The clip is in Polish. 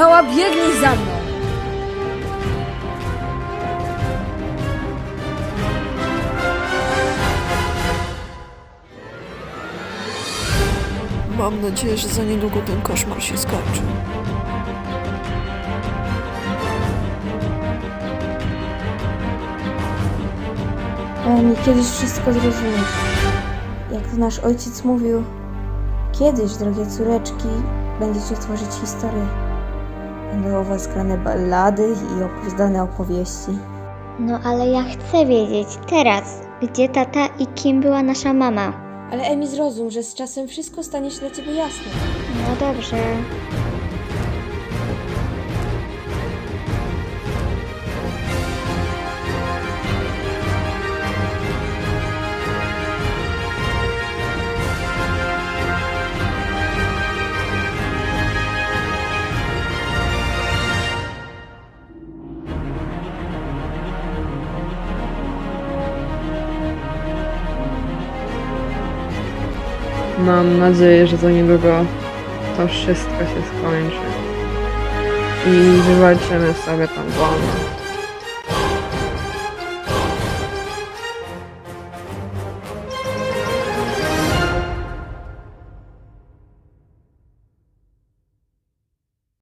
Mała, biegnij za mną! Mam nadzieję, że za niedługo ten koszmar się skończy. Emi, kiedyś wszystko zrozumiesz. Jak nasz ojciec mówił, kiedyś, drogie córeczki, będziecie tworzyć historię. Będą o was grane ballady i opowiadane opowieści. No ale ja chcę wiedzieć teraz, gdzie tata i kim była nasza mama. Ale Emi, zrozum, że z czasem wszystko stanie się dla ciebie jasne. No dobrze. Mam nadzieję, że za niedługo to wszystko się skończy. I wywalczymy sobie tą wolność.